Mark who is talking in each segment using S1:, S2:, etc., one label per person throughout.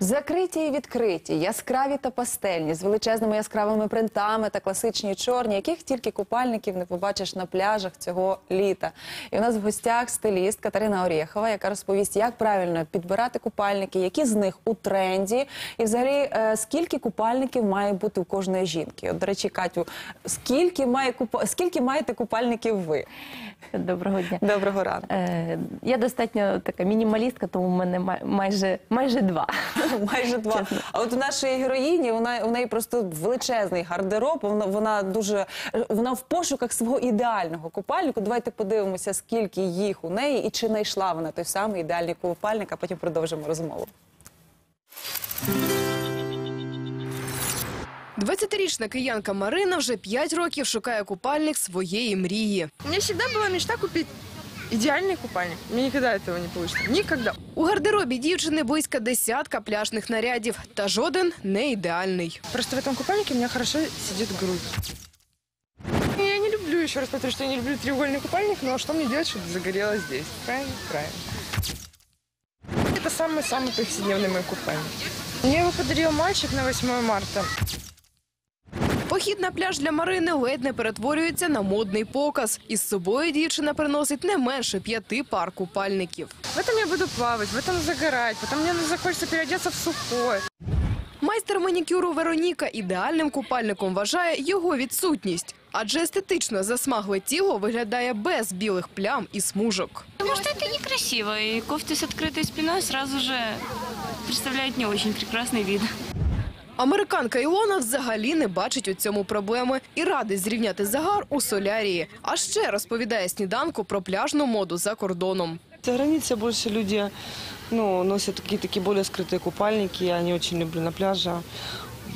S1: Закриті і відкриті, яскраві та пастельні, з величезними яскравими принтами та класичні чорні, яких тільки купальників не побачиш на пляжах цього літа. І у нас в гостях стиліст Катерина Орєхова, яка розповість, як правильно підбирати купальники, які з них у тренді, і взагалі е, скільки купальників має бути у кожної жінки. От, до речі, Катю, скільки має купа... скільки маєте купальників ви?
S2: Доброго дня.
S1: Доброго ранку.
S2: Е, Я достатньо така мінімалістка, тому в мене май- майже, майже два.
S1: Майже два. А от у нашої героїні вона у неї просто величезний гардероб. Вона вона дуже вона в пошуках свого ідеального купальнику. Давайте подивимося, скільки їх у неї і чи знайшла вона той самий ідеальний купальник, а потім продовжимо розмову.
S3: 20-річна киянка Марина вже 5 років шукає купальник своєї мрії.
S4: У меня всегда была мечта купить идеальный купальник. Мне никогда этого не получится. Никогда.
S3: У гардеробі дівчини близько десятка пляжних нарядів, та жоден не ідеальний.
S4: Просто в этом купальнике у меня хорошо сидит грудь. Я не люблю, еще раз повторю, что я не люблю треугольный купальник, но что мне делать, чтобы загорело здесь? Правильно? Правильно. Это самый-самый повседневный мой купальник. Мне его подарил мальчик на 8 марта.
S3: Похід на пляж для Марини ледь не перетворюється на модний показ. Із собою дівчина приносить не менше п'яти пар купальників.
S4: В этом я буду плавать, в этом загорать, потом мне захочется переодеться в сухое.
S3: Майстер манікюру Вероніка ідеальним купальником вважає його відсутність, адже естетично засмагле тіло виглядає без білих плям і смужок.
S5: Потому что это некрасиво, и кофты с открытой спиной сразу же представляют не очень прекрасный вид.
S3: Американка Ілона взагалі не бачить у цьому проблеми і радить зрівняти загар у солярії. А ще розповідає сніданку про пляжну моду за кордоном.
S6: За границей больше люди ну, носят такі такие более скрытые купальники. Не очень люблю на пляже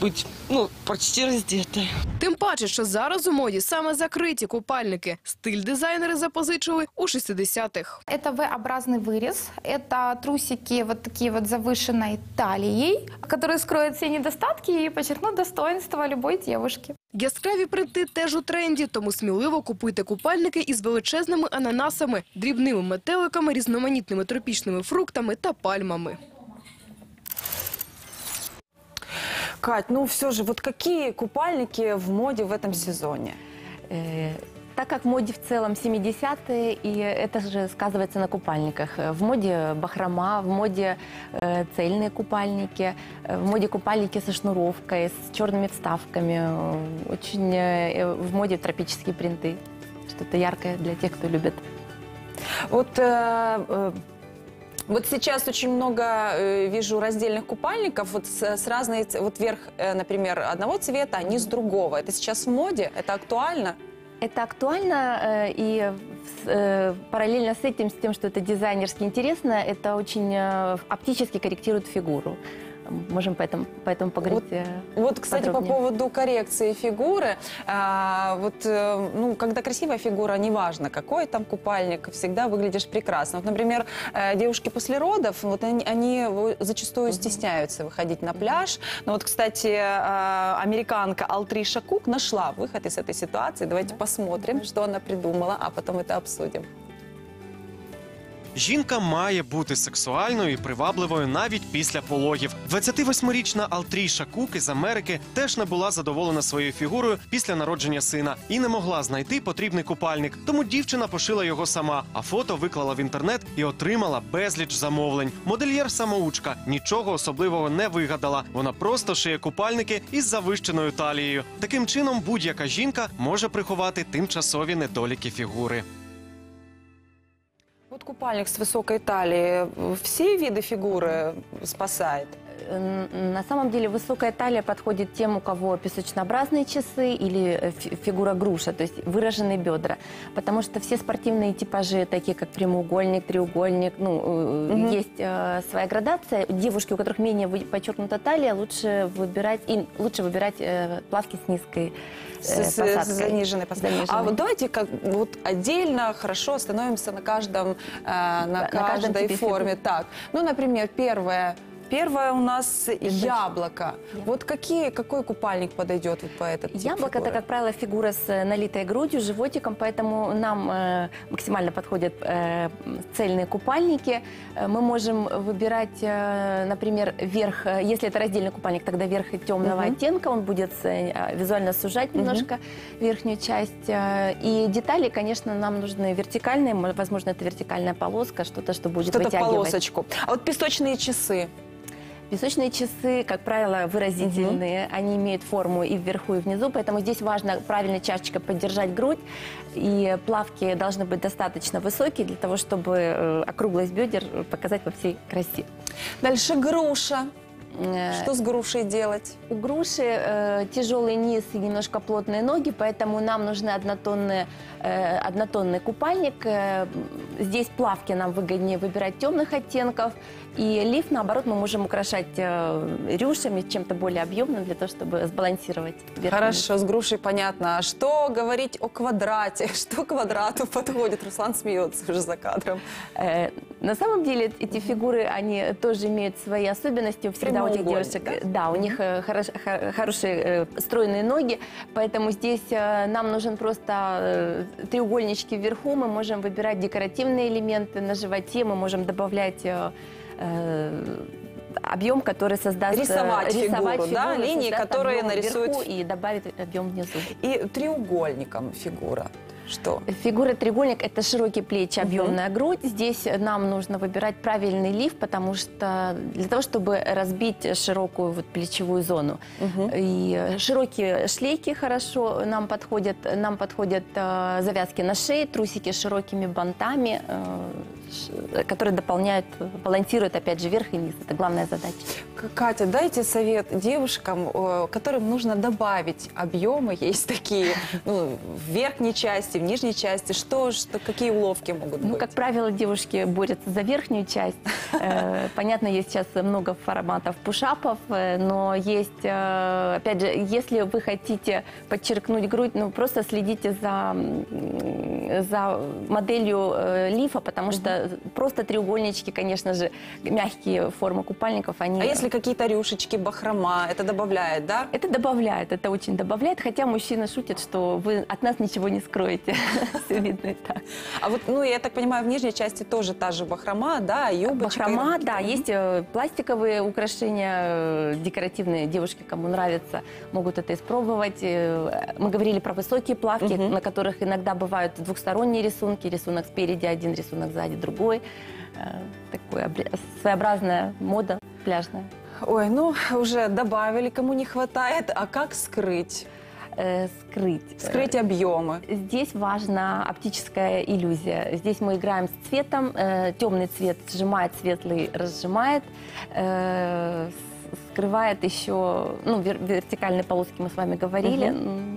S6: быть ну, почти раздетой.
S3: Тим паче, що зараз у моді саме закриті купальники. Стиль дизайнери запозичили у 60-х.
S7: Это V-образный вырез, это трусики вот такие вот завышенной талией, которые скроют все недостатки и подчеркнут достоинство любой девушки.
S3: Яскраві принти теж у тренді, тому сміливо купуйте купальники із величезними ананасами, дрібними метеликами, різноманітними тропічними фруктами та пальмами.
S1: Кать, ну все же, вот какие купальники в моде в этом сезоне?
S2: Э, Так как в моде в целом 70-е, и это же сказывается на купальниках. Э, В моде бахрома, в моде э, цельные купальники, э, в моде купальники со шнуровкой, с черными вставками. Э, Очень э, в моде тропические принты. Что-то яркое для тех, кто любит.
S1: Вот, э, э, вот сейчас очень много э, вижу раздельных купальников вот с, с разной, вот верх, э, например, одного цвета, а низ другого. Это сейчас в моде? Это актуально?
S2: Это актуально, э, и э, параллельно с этим, с тем, что это дизайнерски интересно, это очень э, оптически корректирует фигуру. Можем поэтому, поэтому поговорить. э,
S1: Вот, кстати, по
S2: подробнее.
S1: поводу коррекции фигуры. а, вот, э, ну, когда красивая фигура, неважно, какой там купальник, всегда выглядишь прекрасно. Вот, например, э, девушки после родов, вот они, они зачастую стесняются выходить на пляж. Но вот, кстати, американка Алтриша Кук нашла выход из этой ситуации. Давайте посмотрим, что она придумала, а потом это обсудим.
S8: Жінка має бути сексуальною і привабливою навіть після пологів. 28-річна Алтріша Кук із Америки теж не була задоволена своєю фігурою після народження сина і не могла знайти потрібний купальник. Тому дівчина пошила його сама, а фото виклала в інтернет і отримала безліч замовлень. Модельєр самоучка нічого особливого не вигадала. Вона просто шиє купальники із завищеною талією. Таким чином, будь-яка жінка може приховати тимчасові недоліки фігури.
S1: Купальник с высокой талией все виды фигуры спасает?
S2: Э, На самом деле высокая талия подходит тем, у кого песочнообразные часы или э, фи- фигура груша, то есть выраженные бедра. Потому что все спортивные типажи, такие как прямоугольник, треугольник, ну,
S1: Мгм.
S2: есть э, своя градация. Девушки, у которых менее подчеркнута талия, лучше выбирать, и лучше выбирать э, плавки с низкой э,
S1: с, с- с
S2: посадкой.
S1: заниженной посадкой. А
S2: Заниженной.
S1: вот давайте как вот отдельно хорошо остановимся на каждом э, на,
S2: на каждом
S1: каждой
S2: типе
S1: форме.
S2: фигур.
S1: Так, ну, например, первое первое у нас яблоко. Вот какие, какой купальник подойдет вот по этот
S2: Яблоко это, как правило, фигура с э, налитой грудью, животиком, поэтому нам э, максимально подходят э, цельные купальники. Э, Мы можем выбирать, э, например, верх, э, если это раздельный купальник, тогда верх темного
S1: Мгм.
S2: оттенка, он будет э, визуально сужать немножко верхнюю часть. Э, И детали, конечно, нам нужны вертикальные, мо- возможно, это вертикальная полоска, что-то, что будет
S1: Что-то
S2: вытягивать.
S1: полосочку. А вот песочные часы.
S2: Песочные часы, как правило, выразительные. Они имеют форму и вверху, и внизу. Поэтому здесь важно правильно чашечкой поддержать грудь. И плавки должны быть достаточно высокие для того, чтобы э, округлость бедер показать во всей красе.
S1: Дальше груша.
S2: Э,
S1: Что с грушей делать?
S2: У груши э, тяжелый низ и немножко плотные ноги, поэтому нам нужны однотонные, э, однотонный купальник. Э, здесь плавки нам выгоднее выбирать темных оттенков. И лиф, наоборот, мы можем украшать э, рюшами, чем-то более объемным, для того, чтобы сбалансировать низ.
S1: Хорошо, с грушей понятно. А что говорить о квадрате? Что квадрату подходит? Руслан смеется уже за кадром.
S2: Э, На самом деле эти фигуры, они тоже имеют свои особенности. Всегда у этих девушек, да, у них э, хорош- хо- хорошие э, стройные ноги, поэтому здесь э, нам нужен просто треугольнички вверху, мы можем выбирать декоративные элементы на животе, мы можем добавлять объем, который создаст... э,
S1: Рисовать фигуру, да,
S2: фигуру,
S1: линии,
S2: создаст
S1: которые нарисуют
S2: и добавит объем внизу.
S1: И треугольником фигура. Что?
S2: Фигура треугольник – это широкие плечи, объемная грудь. Здесь нам нужно выбирать правильный лиф, потому что для того, чтобы разбить широкую вот плечевую зону. И широкие шлейки хорошо нам подходят. Нам подходят э, завязки на шее, трусики с широкими бантами, э, которые дополняют, балансируют, опять же, верх и низ. Это главная задача.
S1: Катя, дайте совет девушкам, э, которым нужно добавить объемы, есть такие, ну, в верхней части, в нижней части. Что, что какие уловки могут
S2: Ну,
S1: быть?
S2: как правило, девушки борются за верхнюю часть. Э, Понятно, есть сейчас много форматов пушапов, э, но есть, э, опять же, если вы хотите подчеркнуть грудь, ну, просто следите за, за моделью э, лифа, потому что просто треугольнички, конечно же, мягкие формы купальников, они...
S1: А если какие-то рюшечки, бахрома, это добавляет, да?
S2: Это добавляет, это очень добавляет, хотя мужчины шутят, что вы от нас ничего не скроете. Все видно и так.
S1: А вот, ну, я так понимаю, в нижней части тоже та же бахрома, да, юбочка.
S2: Бахрома, да, есть э, пластиковые украшения э, декоративные. Девушки, кому нравится, могут это испробовать. Э, Мы говорили про высокие плавки, на которых иногда бывают двухсторонние рисунки. Рисунок спереди один, рисунок сзади другой. Э, обре- своеобразная мода пляжная.
S1: Ой, ну, уже добавили, кому не хватает. А как скрыть?
S2: Э, Скрыть.
S1: Скрыть объемы.
S2: Здесь важна оптическая иллюзия. Здесь мы играем с цветом. Э, темный цвет сжимает, светлый разжимает. Э, скрывает еще, ну, вер- вертикальные полоски мы с вами говорили. М,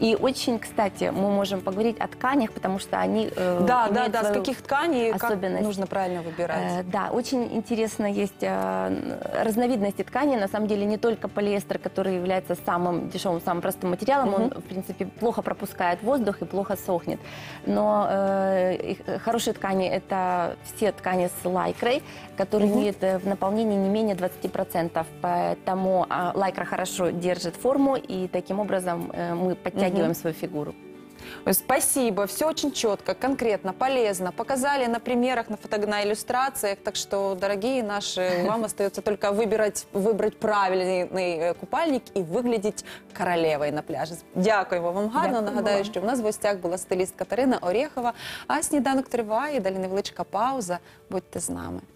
S2: И очень, кстати, мы можем поговорить о тканях, потому что они э,
S1: Да, да, да, с каких тканей как нужно правильно выбирать?
S2: Э, Да, очень интересно есть э, разновидности ткани. На самом деле не только полиэстер, который является самым дешевым, самым простым материалом, он, в принципе, плохо пропускает воздух и плохо сохнет. Но э, их- хорошие ткани – это все ткани с лайкрой, которые имеют э, в наполнении не менее 20%. Поэтому а, лайкра хорошо держит форму, и таким образом э, мы подтягиваем свою фигуру.
S1: Ой, Спасибо, все очень четко, конкретно, полезно. Показали на примерах, на фото, на иллюстрациях. Так что, дорогие наши, вам остается только выбирать, выбрать правильный э, купальник і виглядіть королевою на пляжі. Дякуємо вам гарно.
S2: Дякуємо
S1: Нагадаю,
S2: вам.
S1: що в нас в гостях була стиліст Катерина Орєхова. А сніданок триває. Далі невеличка пауза. Будьте з нами.